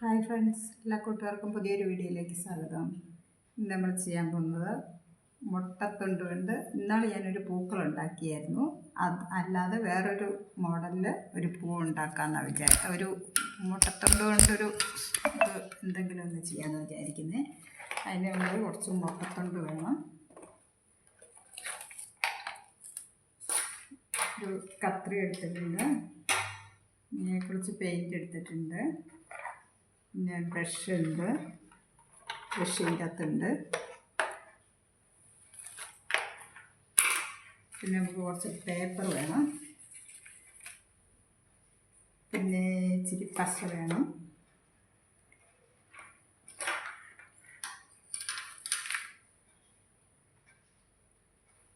Hi friends എല്ലാ കൂട്ടുകാർക്കും പുതിയൊരു വീഡിയോയിലേക്ക് സ്വാഗതം. ഇന്ന് നമ്മൾ ചെയ്യാൻ പോകുന്നത് മുട്ടത്തുണ്ട് കൊണ്ട് ഇന്നാൾ ഞാനൊരു പൂക്കൾ ഉണ്ടാക്കിയായിരുന്നു. അത് അല്ലാതെ വേറൊരു മോഡലിൽ ഒരു പൂ ഉണ്ടാക്കാമെന്നാണ് വിചാരിച്ചത്. ഒരു മുട്ടത്തുണ്ട് കൊണ്ടൊരു എന്തെങ്കിലും ഒന്ന് ചെയ്യാമെന്ന് വിചാരിക്കുന്നത് അതിന് നമ്മൾ കുറച്ച് മുട്ടത്തുണ്ട് വേണം. ഒരു കത്രി എടുത്തിട്ടുണ്ട്. ഇതിനെക്കുറിച്ച് കുറച്ച് പെയിന്റ് എടുത്തിട്ടുണ്ട്. പിന്നെ ബ്രഷ് ഉണ്ട് ബ്രഷ് ഇതിന്റെ അകത്തുണ്ട്. പിന്നെ നമുക്ക് കുറച്ച് പേപ്പർ വേണം. പിന്നെ ഇച്ചിരി പശ വേണം.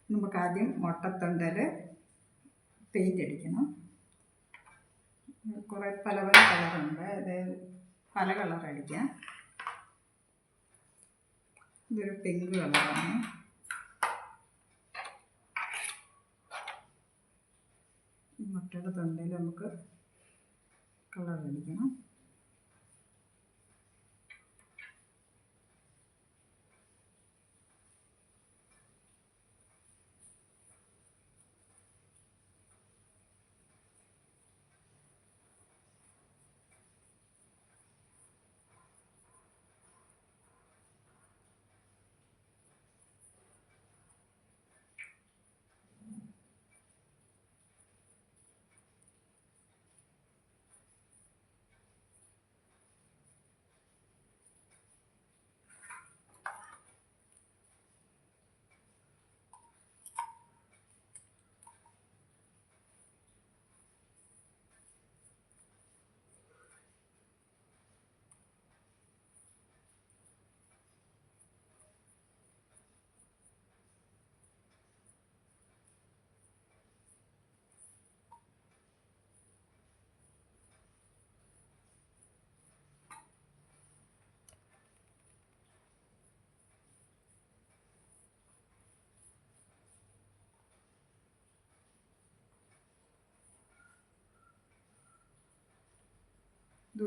നമുക്ക് ആദ്യം മുട്ടത്തൊണ്ടൽ പെയിന്റ് അടിക്കണം. കുറേ പല പല കളറുണ്ട്. അത് പല കളർ അടിക്കാം. ഇതൊരു പിങ്ക് കളറാണ് മുട്ടയുടെ തൊണ്ടയിൽ നമുക്ക് കളർ അടിക്കണം.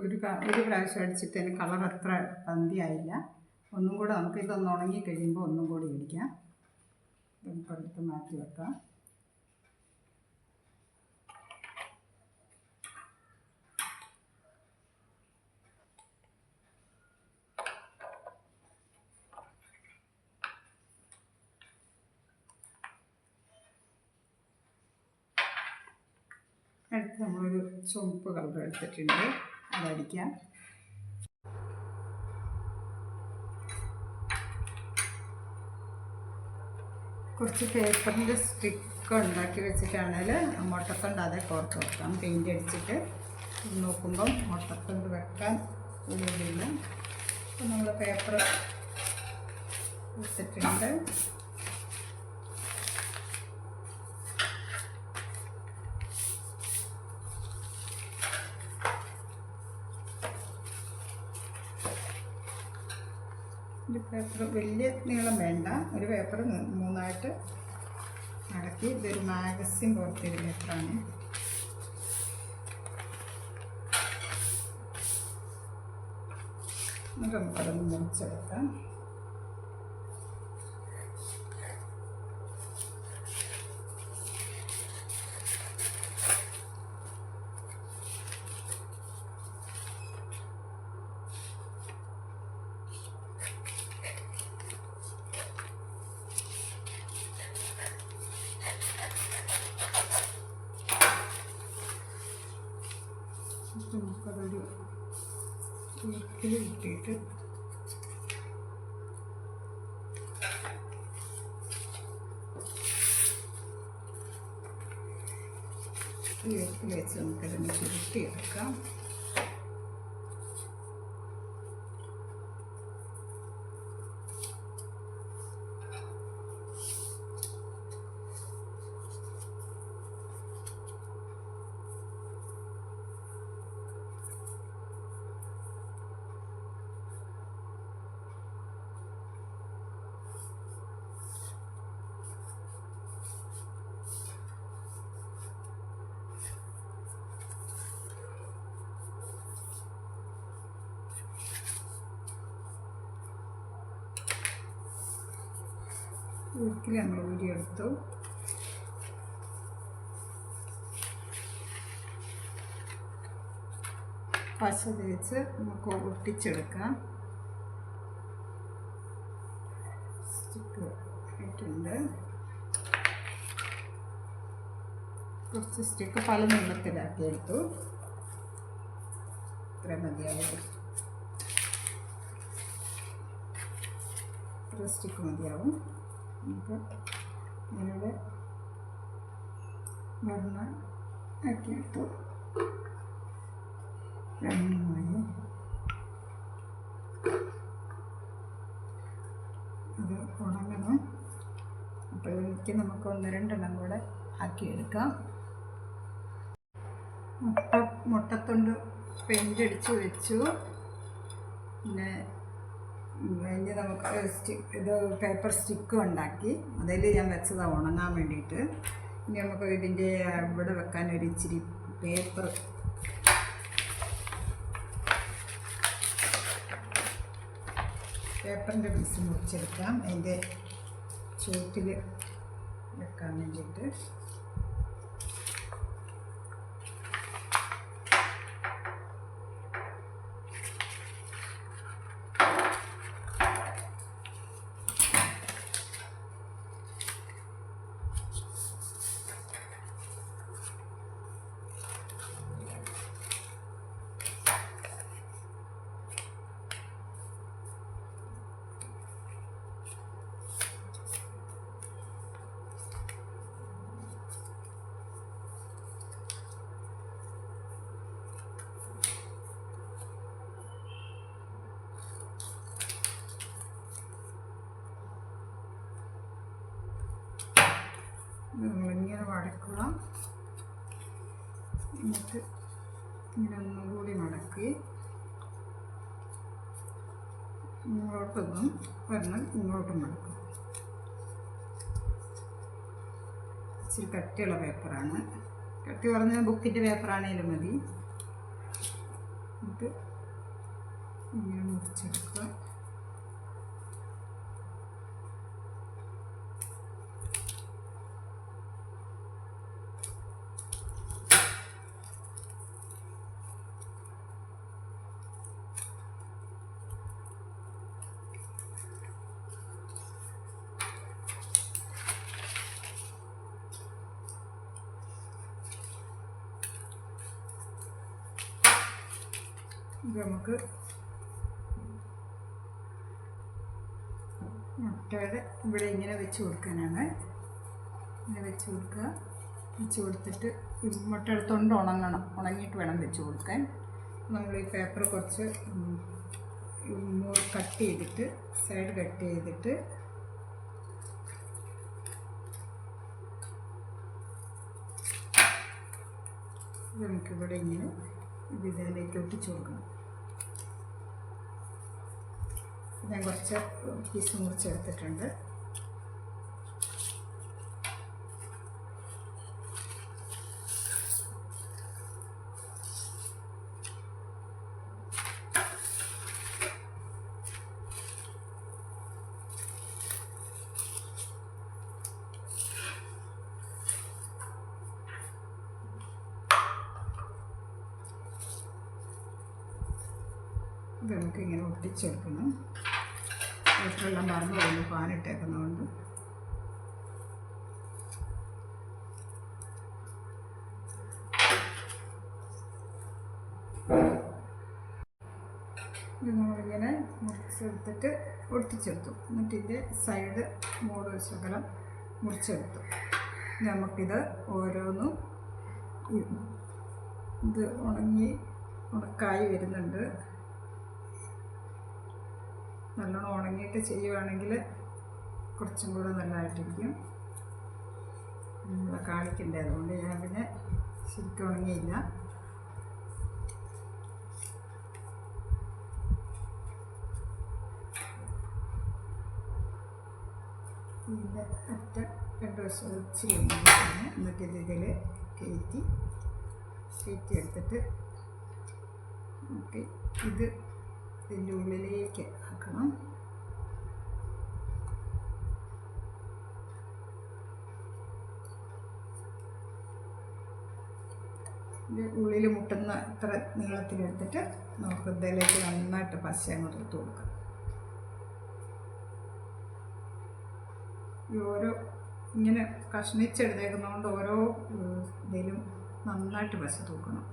ഒരു ഒരു പ്രാവശ്യം അടിച്ചിട്ട് അതിന് കളർ അത്ര പന്തിയായില്ല. ഒന്നും കൂടെ നമുക്ക് ഇതൊന്ന് ഉണങ്ങി കഴിയുമ്പോൾ ഒന്നും കൂടി ഇടിക്കാം. നമുക്ക് മാറ്റി വെക്കാം. അടുത്ത് നമ്മളൊരു ചുവപ്പ് കളർ എടുത്തിട്ടുണ്ട്. അതടിക്കാം കുറച്ച് പേപ്പറിന്റെ സ്റ്റിക്ക് ഉണ്ടാക്കി വെച്ചിട്ടാണെങ്കിൽ മുട്ടത്തൊണ്ട് അതേ കോർത്ത് വെക്കാം. പെയിന്റ് അടിച്ചിട്ട് നോക്കുമ്പം മുട്ടത്തൊണ്ട് വെക്കാൻ ഒന്നുമില്ല അപ്പം നമ്മൾ പേപ്പർ വെച്ചിട്ടുണ്ട് ഒരു പേപ്പർ വലിയ നീളം വേണ്ട. ഒരു പേപ്പർ മൂന്നായിട്ട് മടക്കി ഇതൊരു മാഗസിൻ പോലത്തെ പേപ്പറാണ് എന്നിട്ട് നമുക്കതൊന്ന് മുറിച്ചെടുക്കാം. Então, ഒരിക്കലും ഞങ്ങൾ ഊരിയെടുത്തു പശ തേച്ച് നമുക്ക് ഒട്ടിച്ചെടുക്കാം. സ്റ്റിക്ക് ആയിട്ടുണ്ട് കുറച്ച് സ്റ്റിക്ക് പല നീളത്തിലാക്കി എടുത്തു. ഇത്ര മതിയാവും. ഇത്ര സ്റ്റിക്ക് മതിയാവും. നമുക്ക് ഇതിലൂടെ വെണ്ണ ആക്കി എടുത്തു. രണ്ടുമായി അത് ഉണങ്ങണം അപ്പോഴേക്ക് നമുക്ക് ഒന്ന് രണ്ടെണ്ണം കൂടെ ആക്കിയെടുക്കാം മുട്ട മുട്ടത്തൊണ്ട്. പെയിന്റ് അടിച്ച് വെച്ചു. പിന്നെ ഇനി നമുക്ക് സ്റ്റിക്ക് ഇത് പേപ്പർ സ്റ്റിക്കും ഉണ്ടാക്കി. അതിൽ ഞാൻ വെച്ചതാണ് ഉണങ്ങാൻ വേണ്ടിയിട്ട്. ഇനി നമുക്ക് ഇതിന്റെ ഇവിടെ വെക്കാൻ ഒരു ഇച്ചിരി പേപ്പർ. പേപ്പറിന്റെ പീസ് മുറിച്ചെടുക്കാം. അതിന്റെ ചുവട്ടിൽ വെക്കാൻ വേണ്ടിയിട്ട് നമ്മളിങ്ങനെ മടക്കുക എന്നിട്ട് ഇങ്ങനെ ഒന്നും കൂടി മടക്കി ഇങ്ങോട്ടൊന്നും വരണം ഇങ്ങോട്ടും മടക്കും. ഇച്ചിരി കട്ടിയുള്ള പേപ്പറാണ്. കട്ടി പറഞ്ഞ ബുക്കിന്റെ പേപ്പറാണെങ്കിലും മതി. എന്നിട്ട് ഇങ്ങനെ മുറിച്ചെടുക്കുക ഇത് നമുക്ക് മുട്ടയുടെ ഇവിടെ ഇങ്ങനെ വെച്ച് കൊടുക്കാനാണ്. ഇങ്ങനെ വെച്ച് കൊടുക്കുക. വെച്ച് കൊടുത്തിട്ട് മുട്ടയുടെ തൊണ്ട് ഉണങ്ങണം. ഉണങ്ങിയിട്ട് വേണം വെച്ച് കൊടുക്കാൻ. നമ്മൾ ഈ പേപ്പർ കുറച്ച് കട്ട് ചെയ്തിട്ട് സൈഡ് കട്ട് ചെയ്തിട്ട് നമുക്കിവിടെ ഇങ്ങനെ ഇത് ഇതിലേക്ക് ഒട്ടിച്ചു കൊടുക്കണം. ഞാൻ കുറച്ച് പീസ് മുറിച്ചെടുത്തിട്ടുണ്ട് ഇത് നമ്മളിങ്ങനെ മുറിച്ചെടുത്തിട്ട് ഒട്ടിച്ചെടുത്തു. എന്നിട്ട് ഇതിന്റെ സൈഡ് മൂട് ശകലം മുറിച്ചെടുത്തു. നമുക്കിത് ഓരോന്നും ഇത് ഉണങ്ങി ഉണക്കായി വരുന്നുണ്ട്. നല്ലോണം ഉണങ്ങിയിട്ട് ചെയ്യുവാണെങ്കിൽ കുറച്ചും കൂടെ നല്ലതായിട്ടിരിക്കും. നിങ്ങളെ കാണിക്കണ്ടേ? അതുകൊണ്ട് ഞാൻ പിന്നെ ശരിക്കും ഉണങ്ങിയില്ല. ഇതിന്റെ അറ്റ കൺട്രോൾ സ്വിച്ച് ചെയ്യുന്നതാണ് എന്നിട്ട് ഇതിൽ കയറ്റി കയറ്റി എടുത്തിട്ട് ഇത് ഇതിന്റെ ഉള്ളിലേക്ക് ആക്കണം. ഇത് ഉള്ളിൽ മുട്ടുന്ന ഇത്ര നീളത്തിലെടുത്തിട്ട് നമുക്ക് ഇതിലേക്ക് നന്നായിട്ട് പശ അങ്ങോട്ട് ഓരോ ഇങ്ങനെ കഷ്ണിച്ചെടുത്തേക്കുന്നതുകൊണ്ട് ഓരോ ഇതിലും നന്നായിട്ട് പശ തൂക്കണം.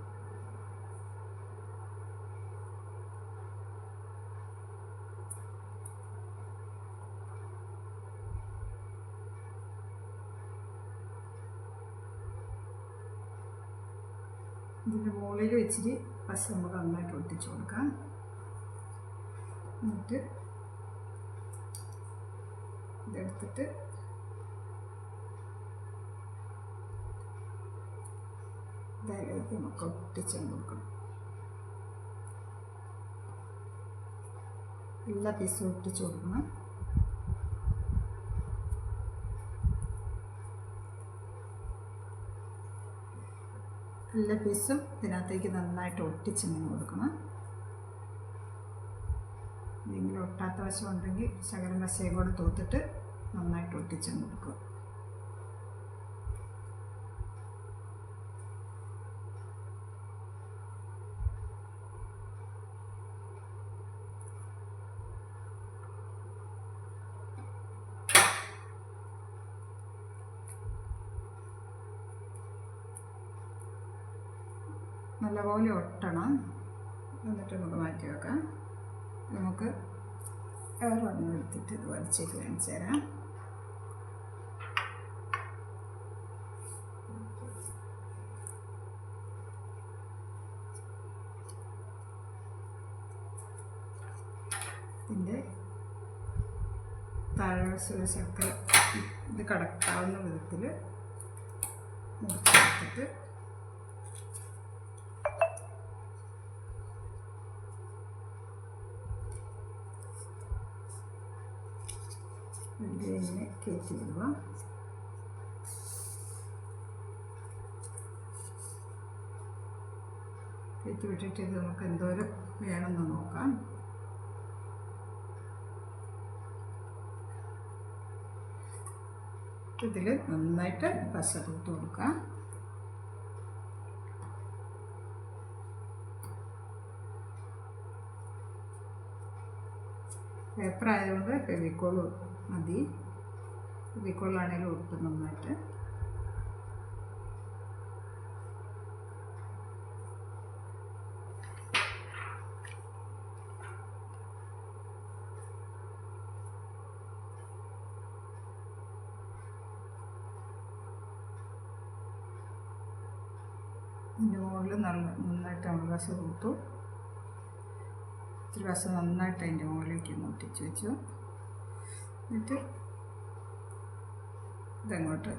ഇതിന്റെ മുകളിൽ വെച്ചിട്ട് പശ നമുക്ക് നന്നായിട്ട് ഒട്ടിച്ചു കൊടുക്കാം. എന്നിട്ട് ഇതെടുത്തിട്ട് ഇതിലേക്ക് നമുക്ക് ഒട്ടിച്ചു കൊടുക്കണം. എല്ലാ പീസും ഒട്ടിച്ച് കൊടുക്കണം. എല്ലാ പീസും ഇതിനകത്തേക്ക് നന്നായിട്ട് ഒട്ടിച്ചിങ്ങനെ കൊടുക്കണം. എന്തെങ്കിലും ഒട്ടാത്ത വശം ഉണ്ടെങ്കിൽ ശകലം വശയും കൂടെ തൂത്തിട്ട് നന്നായിട്ട് ഒട്ടിച്ചും കൊടുക്കുക. നല്ലപോലെ ഒട്ടണം. എന്നിട്ട് നമുക്ക് മാറ്റി വെക്കാം. നമുക്ക് വേറെ ഒന്ന് എടുത്തിട്ട് ഇത് വലിച്ചേക്ക് കാണിച്ചു തരാം. ഇതിന്റെ താഴെ ശക്തി ഇത് കടക്കാവുന്ന വിധത്തിൽ മുറിച്ചെടുത്തിട്ട് ഇതിനെ കയറ്റി വിടുക കയറ്റി വിട്ടിട്ട് ഇത് നമുക്ക് എന്തോരം വേണമെന്ന് നോക്കാം. ഇതിൽ നന്നായിട്ട് പശ തൂത്ത് കൊടുക്കാം. പേപ്പർ ആയതുകൊണ്ട് ഫെവിക്കോൾ മതി. ഫെവിക്കോളാണെങ്കിലും ഒട്ടും നന്നായിട്ട്. ഇതിന്റെ മുകളിൽ നല്ല നന്നായിട്ട് പശ തൂത്തു ഇത്തിരി പശ നന്നായിട്ട് അതിന്റെ മുകളിലേക്ക് ഒന്ന് ഒട്ടിച്ച് വെച്ചു. എന്നിട്ട് ഇതങ്ങോട്ട്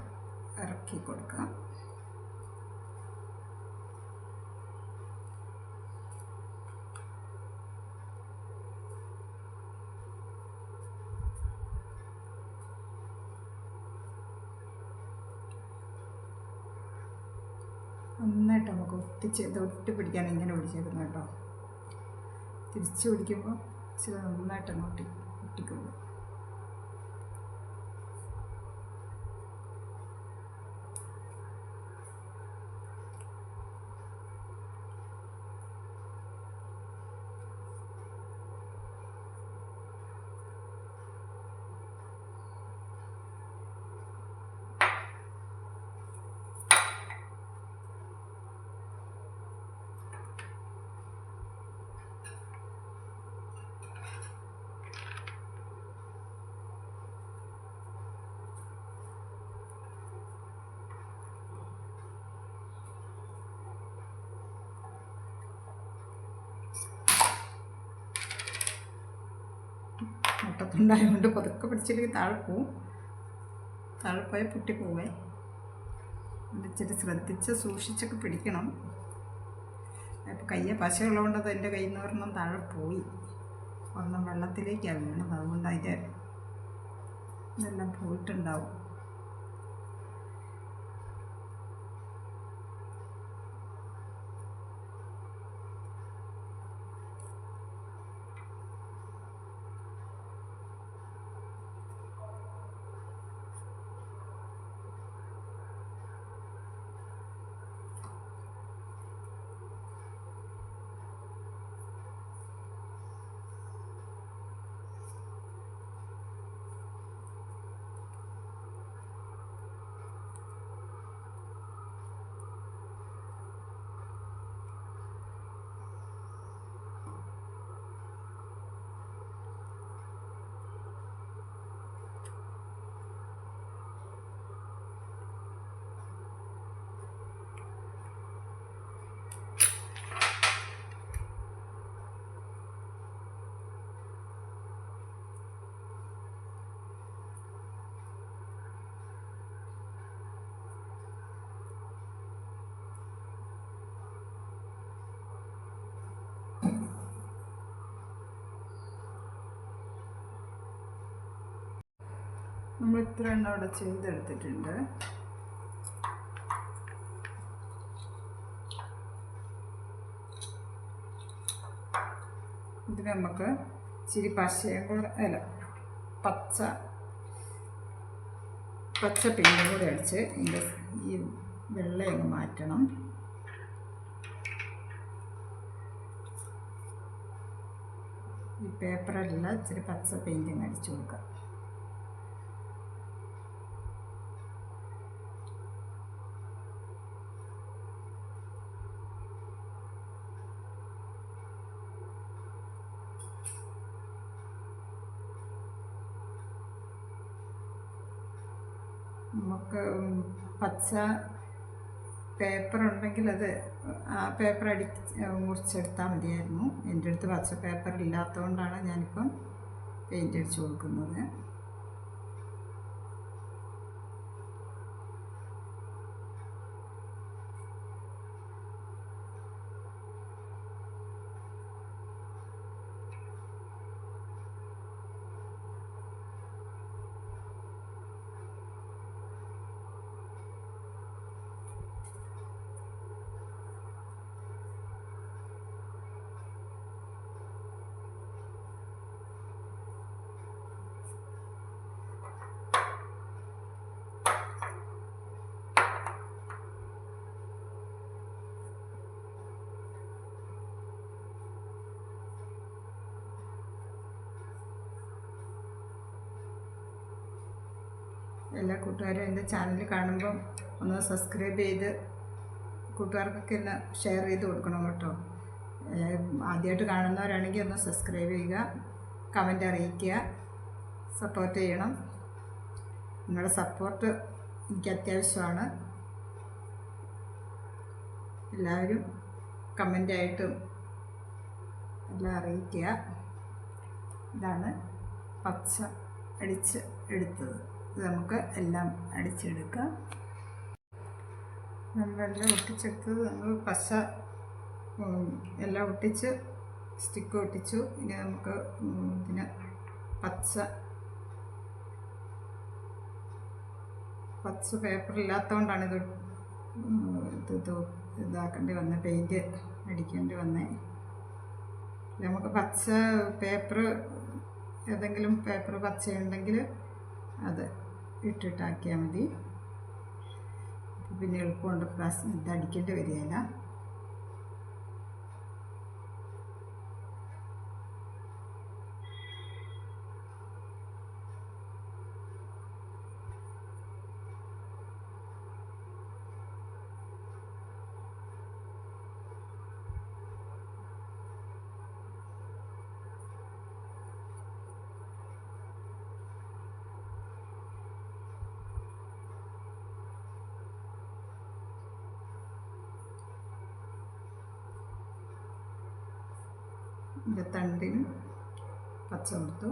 ഇറക്കി കൊടുക്കാം നന്നായിട്ട് നമുക്ക് തൊട്ട് പിടിക്കാൻ ഇങ്ങനെ പിടിച്ചേക്കുന്നു കേട്ടോ. തിരിച്ച് പിടിക്കുമ്പോൾ നന്നായിട്ട് അങ്ങോട്ട് ഒട്ടിക്കുള്ളൂ. മുട്ടത്തുണ്ടായതുകൊണ്ട് പതുക്കെ പിടിച്ചില്ലെങ്കിൽ താഴെ പോവും. താഴെ പോയാൽ പൊട്ടിപ്പോവേ ഇച്ചിരി ശ്രദ്ധിച്ച് സൂക്ഷിച്ചൊക്കെ പിടിക്കണം. അപ്പോൾ കയ്യെ പശയുള്ളതുകൊണ്ട് അത് എന്റെ കയ്യിൽ നിന്ന് ഒരെണ്ണം താഴെ പോയി. ഒരെണ്ണം വെള്ളത്തിലേക്കാണ് വീണത് അതുകൊണ്ട് അതിന്റെ ഇതെല്ലാം പോയിട്ടുണ്ടാവും. നമ്മൾ ഇത്ര എണ്ണം അവിടെ ചെയ്തെടുത്തിട്ടുണ്ട്. ഇതിന് നമുക്ക് ഇച്ചിരി പശയും കൂടെ അല്ല പച്ച പച്ച പിന്നും കൂടെ അടിച്ച് ഇതിന്റെ ഈ വെള്ളയൊന്ന് മാറ്റണം. ഈ പേപ്പറല്ല ഇച്ചിരി പച്ച പെയിന്റിങ് അടിച്ചു കൊടുക്കുക നമുക്ക് പച്ച പേപ്പർ ഉണ്ടെങ്കിൽ അത് ആ പേപ്പർ അടി മുറിച്ചെടുത്താൽ മതിയായിരുന്നു. എന്റെ അടുത്ത് പച്ച പേപ്പർ ഇല്ലാത്തതുകൊണ്ടാണ് ഞാനിപ്പം പെയിന്റ് അടിച്ചു കൊടുക്കുന്നത്. എല്ലാ കൂട്ടുകാരും എന്റെ ചാനൽ കാണുമ്പം ഒന്ന് സബ്സ്ക്രൈബ് ചെയ്ത് കൂട്ടുകാർക്കൊക്കെ ഒന്ന് ഷെയർ ചെയ്ത് കൊടുക്കണം കേട്ടോ. ആദ്യമായിട്ട് കാണുന്നവരാണെങ്കിൽ ഒന്ന് സബ്സ്ക്രൈബ് ചെയ്യുക കമന്റ് അറിയിക്കുക സപ്പോർട്ട് ചെയ്യണം. നിങ്ങളുടെ സപ്പോർട്ട് എനിക്ക് അത്യാവശ്യമാണ്. എല്ലാവരും കമന്റായിട്ടും എല്ലാം അറിയിക്കുക. ഇതാണ് പച്ച അടിച്ച് എടുത്തത്. നമുക്ക് എല്ലാം അടിച്ചെടുക്കാം. നമ്മളെല്ലാം ഒട്ടിച്ചെടുത്തത് നമ്മൾ പശ എല്ലാം ഒട്ടിച്ച് സ്റ്റിക്ക് ഒട്ടിച്ചു. ഇനി നമുക്ക് പിന്നെ പച്ച പച്ച പേപ്പർ ഇല്ലാത്തതുകൊണ്ടാണ് ഇത് ഇത് ഇതാക്കേണ്ടി വന്നത് പെയിന്റ് അടിക്കേണ്ടി വന്നേ. നമുക്ക് പച്ച പേപ്പർ ഏതെങ്കിലും പേപ്പർ പച്ചയുണ്ടെങ്കിൽ അത് ഇട്ടിട്ടാക്കിയാൽ മതി. പിന്നെ എളുപ്പമുണ്ട്. പ്ലസ് ഇത് അടിക്കേണ്ടി വരികയില്ല. ഇതിന്റെ തണ്ടിന് പച്ച കൊടുത്തു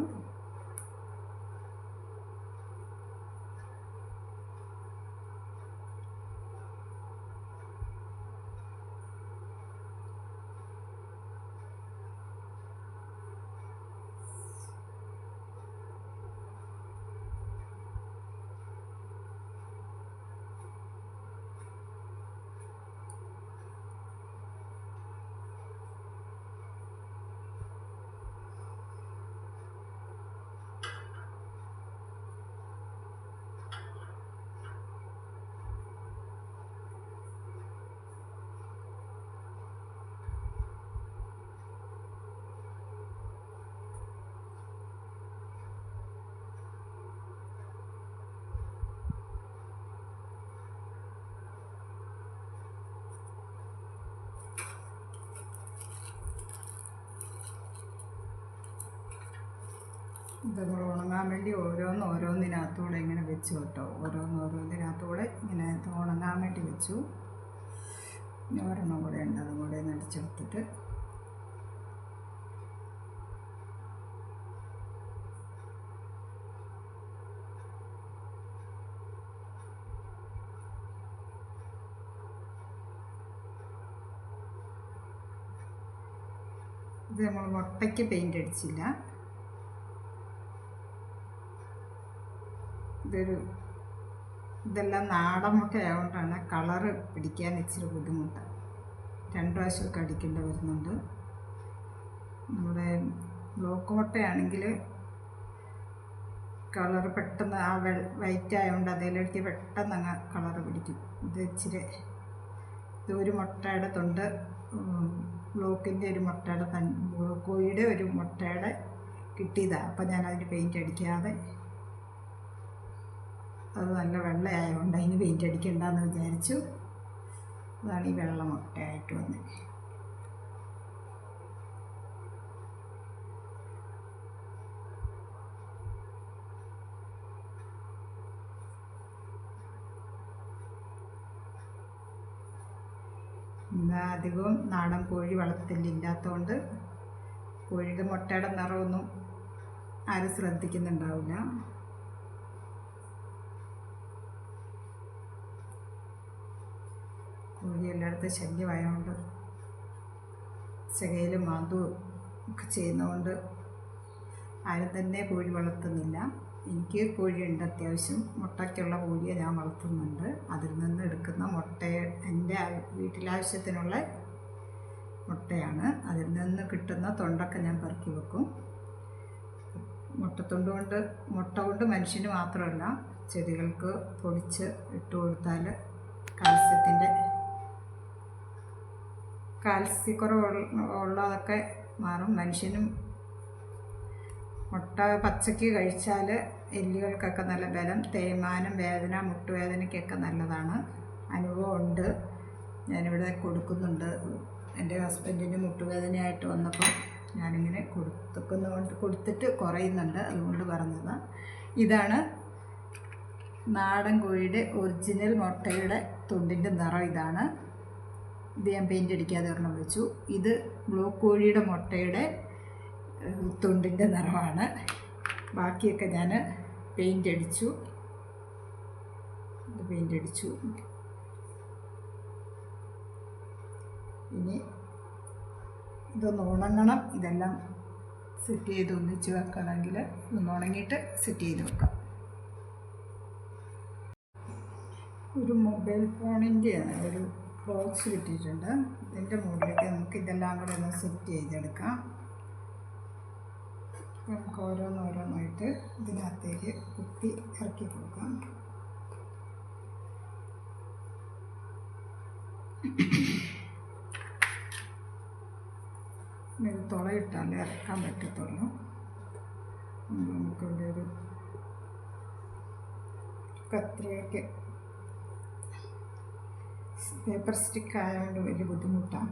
ഇത് നമ്മൾ ഉണങ്ങാൻ വേണ്ടി ഓരോന്ന് ഓരോന്നിനകത്തൂടെ ഇങ്ങനെ വെച്ചു കേട്ടോ. ഓരോന്ന് ഓരോന്നിനകത്തൂടെ ഇങ്ങനെ ഉണങ്ങാൻ വേണ്ടി വെച്ചു. ഒരെണ്ണം കൂടെ ഉണ്ട് അതും കൂടെ ഒന്ന് അടിച്ചെടുത്തിട്ട് ഇത് നമ്മൾ മുട്ടയ്ക്ക് പെയിന്റ് അടിച്ചില്ല. ഇതൊരു ഇതെല്ലാം നാടൻ മുട്ട ആയതുകൊണ്ടാണ് കളറ് പിടിക്കാൻ ഇച്ചിരി ബുദ്ധിമുട്ട്. രണ്ട് പ്രാവശ്യമൊക്കെ അടിക്കേണ്ടി വരുന്നുണ്ട്. നമ്മുടെ ബ്ലോക്ക് മുട്ടയാണെങ്കിൽ കളർ പെട്ടെന്ന് ആ വെ വൈറ്റ് ആയതുകൊണ്ട് അതിലേക്ക് പെട്ടെന്ന് അങ്ങ് കളർ പിടിക്കും. ഇത് ഇച്ചിരി ഇത് ഒരു മുട്ടയുടെ തൊണ്ട് ബ്ലോക്കിന്റെ ഒരു മുട്ടയുടെ തൻ കോഴിയുടെ ഒരു മുട്ടയുടെ കിട്ടിയതാണ് അപ്പം ഞാൻ അതിന് പെയിന്റ് അടിക്കാതെ അത് നല്ല വെള്ളയായതുകൊണ്ട് അതിന് പെയിന്റ് അടിക്കണ്ടെന്ന് വിചാരിച്ചു. അതാണ് ഈ വെള്ള മുട്ടയായിട്ട് വന്നത് അധികവും നാടൻ കോഴി വളർത്തലില്ലാത്തതുകൊണ്ട് കോഴിയുടെ മുട്ടയുടെ നിറമൊന്നും ആരും ശ്രദ്ധിക്കുന്നുണ്ടാവില്ല. കോഴി എല്ലായിടത്തും ശല്യമായതുകൊണ്ട് ചെകയിലും മാന്തും ഒക്കെ ചെയ്യുന്നതുകൊണ്ട് ആരും തന്നെ കോഴി വളർത്തുന്നില്ല. എനിക്ക് കോഴിയുണ്ട് അത്യാവശ്യം. മുട്ടയ്ക്കുള്ള കോഴിയെ ഞാൻ വളർത്തുന്നുണ്ട്. അതിൽ നിന്ന് എടുക്കുന്ന മുട്ട എന്റെ വീട്ടിലാവശ്യത്തിനുള്ള മുട്ടയാണ്. അതിൽ നിന്ന് കിട്ടുന്ന തൊണ്ടൊക്കെ ഞാൻ പെറുക്കി വെക്കും. മുട്ടത്തൊണ്ട് കൊണ്ട് മുട്ട കൊണ്ട് മനുഷ്യന് മാത്രമല്ല ചെടികൾക്ക് പൊടിച്ച് ഇട്ട് കൊടുത്താൽ കാൽസ്യത്തിന്റെ കാൽസ്യക്കുറവ് ഉള്ളതൊക്കെ മാറും. മനുഷ്യനും മുട്ട പച്ചയ്ക്ക് കഴിച്ചാൽ എല്ലുകൾക്കൊക്കെ നല്ല ബലം തേയ്മാനം വേദന മുട്ടുവേദനയ്ക്കൊക്കെ നല്ലതാണ്. അനുഭവം അനുഭവമുണ്ട്. ഞാനിവിടെ കൊടുക്കുന്നുണ്ട്. എന്റെ ഹസ്ബൻഡിന് മുട്ടുവേദനയായിട്ട് വന്നപ്പോൾ ഞാനിങ്ങനെ കൊടുക്കുന്നതുകൊണ്ട് കൊടുത്തിട്ട് കുറയുന്നുണ്ട്. അതുകൊണ്ട് പറഞ്ഞത്. ഇതാണ് നാടൻ കോഴിയുടെ ഒറിജിനൽ മുട്ടയുടെ തുണ്ടിന്റെ നിറം. ഇതാണ് ഇത് ഞാൻ പെയിന്റ് അടിക്കാതെ ഒരെണ്ണം വെച്ചു. ഇത് ബ്ലോക്ക് കോഴിയുടെ മുട്ടയുടെ തൊണ്ടിന്റെ നിറമാണ്. ബാക്കിയൊക്കെ ഞാൻ പെയിന്റ് അടിച്ചു. പെയിന്റ് അടിച്ചു. ഇനി ഇതൊന്ന് ഉണങ്ങണം. ഇതെല്ലാം സെറ്റ് ചെയ്ത് ഒന്നിച്ച് വെക്കണമെങ്കിൽ ഒന്ന് ഉണങ്ങിയിട്ട് സെറ്റ് ചെയ്ത് വെക്കാം. ഒരു മൊബൈൽ ഫോണിന്റെയാണ് ഒരു ബോക്സ് കിട്ടിയിട്ടുണ്ട്. ഇതിന്റെ മുകളിലേക്ക് നമുക്ക് ഇതെല്ലാം കൂടെ ഒന്ന് സെറ്റ് ചെയ്തെടുക്കാം. നമുക്ക് ഓരോന്നോരോന്നായിട്ട് ഇതിനകത്തേക്ക് കുത്തി ഇറക്കി കൊടുക്കാം. ഇത് തുളയിട്ടാലേ ഇറക്കാൻ പറ്റത്തുള്ളൂ. നമുക്കിവിടെ ഒരു കത്രികയ്ക്ക് പേപ്പർ സ്റ്റിക്ക് ആയതുകൊണ്ട് വലിയ ബുദ്ധിമുട്ടാണ്.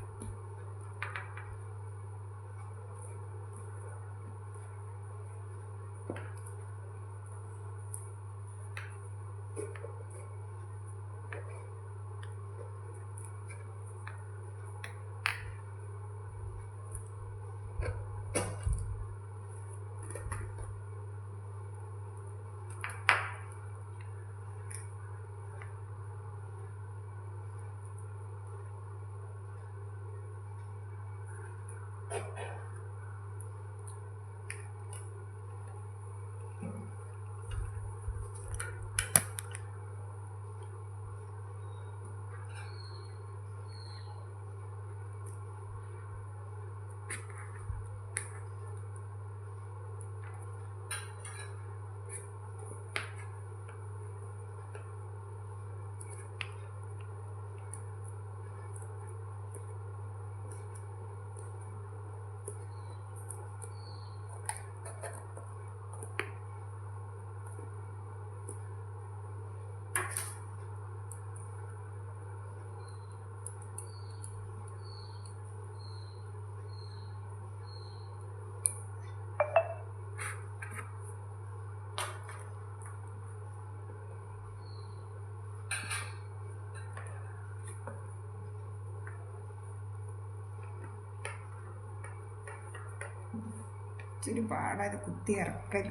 ഇച്ചിരി പാടാതെ കുത്തി ഇറക്കൽ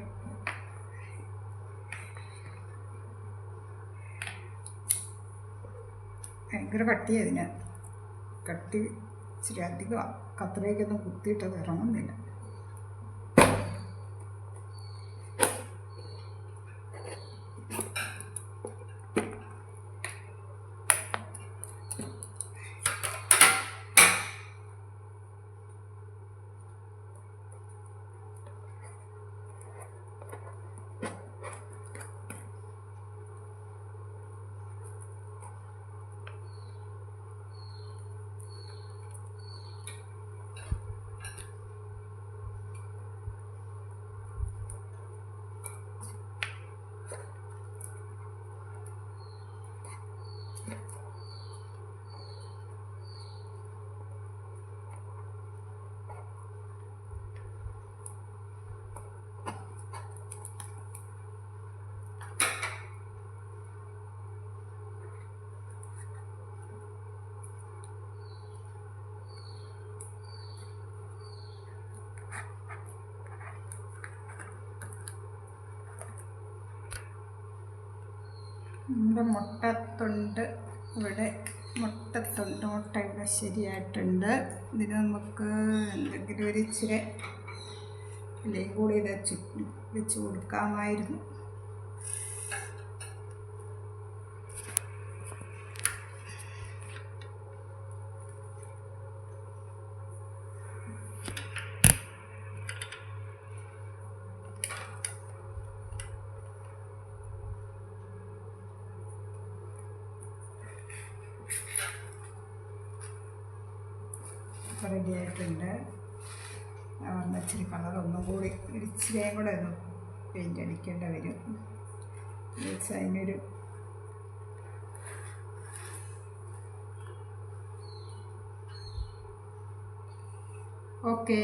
ഭയങ്കര കട്ടി അതിന് കട്ടി ഇച്ചിരി അധികം കത്രയ്ക്കൊന്നും കുത്തിയിട്ടത് ഇറങ്ങുന്നില്ല. നമ്മുടെ മുട്ടത്തൊണ്ട് ഇവിടെ മുട്ടത്തുണ്ട് മുട്ട ഇവിടെ ശരിയായിട്ടുണ്ട്. ഇതിന് നമുക്ക് എന്തെങ്കിലും ഒരു ഇച്ചിരി ഇലയും കൂടി ഇത് വെച്ച് വെച്ച് കൊടുക്കാമായിരുന്നു റെഡി ആയിട്ടുണ്ട് വന്ന ഇച്ചിരി കളർ ഒന്നും കൂടി ഒരു ഇച്ചിരിയും കൂടെ ഒന്ന് പെയിന്റ് അടിക്കേണ്ടി വരും എന്നുവെച്ചാൽ അതിനൊരു ഓക്കെ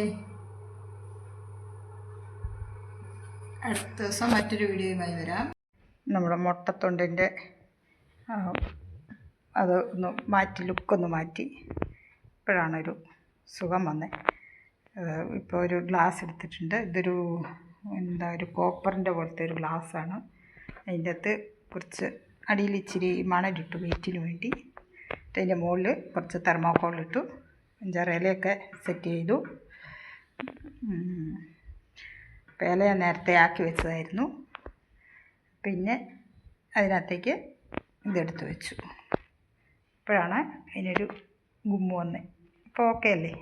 അടുത്ത ദിവസം മറ്റൊരു വീഡിയോയുമായി വരാം. നമ്മുടെ മുട്ടത്തൊണ്ടിന്റെ അത് ഒന്ന് മാറ്റി ലുക്കൊന്ന് മാറ്റി. ഇപ്പോഴാണൊരു സുഖം വന്നത് ഇപ്പോൾ ഒരു ഗ്ലാസ് എടുത്തിട്ടുണ്ട്. ഇതൊരു എന്താ ഒരു കോപ്പറിന്റെ പോലത്തെ ഒരു ഗ്ലാസ്സാണ് അതിന്റെ അകത്ത് കുറച്ച് അടിയിൽ ഇച്ചിരി മണലിട്ടു വെയിറ്റിന് വേണ്ടി. അതിന്റെ മുകളിൽ കുറച്ച് തെർമോക്കോൾ ഇട്ടു. അഞ്ചാറ് സെറ്റ് ചെയ്തു. അപ്പോൾ ഇല ഞാൻ നേരത്തെ ആക്കി വെച്ചതായിരുന്നു. പിന്നെ അതിനകത്തേക്ക് ഇതെടുത്ത് വെച്ചു. ഇപ്പോഴാണ് അതിനൊരു ഗുമ്മ വന്നത് അപ്പോൾ ഓക്കെ അല്ലേ?